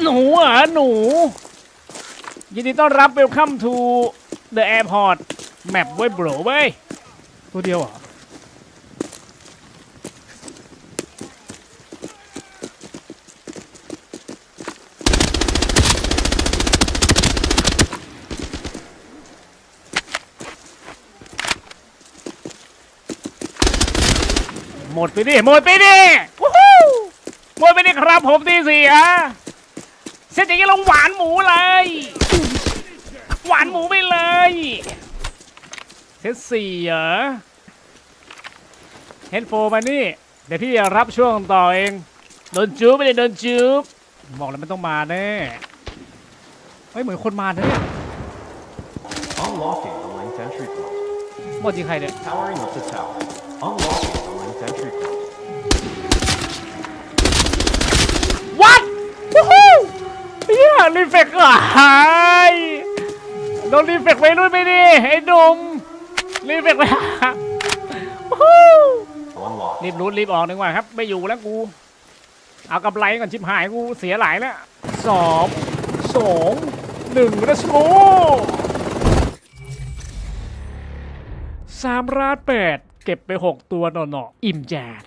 หนูเหรอหนู ยินดีต้อนรับ Welcome to the airport แมปเว้ย bro เว้ยตัวเดียวเหรอหมดไปดิหมดไปดิหมดไปดิครับผมที่สียเสร็จอย่างนี้เราหวานหมูเลย หวานหมูไปเลยเซตสี่เหรอเฮดโฟมานี่ เดี๋ยวพี่จะรับช่วงต่อเอง โดนจูบไม่ได้โดนจูบบอกแล้วไม่ต้องมาแน่เฮ้ยเหมือนคนมาเนี่ย Unlocking the linked entry point. หมดจริงใครเนี่ย Powering up the tower. Unlocking the linked entry point. รีเฟกหายโดนรีเฟกไปรุ่นไปดิไอ้หนุ่มรีเฟกไปหาวู้ฮู้ Unlocked. รีบรูดรีบออกหนึ่งว่าครับ ไม่อยู่แล้วกู เอากำไรก่อนชิบหายกูเสียหลายแล้วสองสองหนึ่งรัชโกสามราดแปดเก็บไปหกตัวหน่อๆอิ่มแจด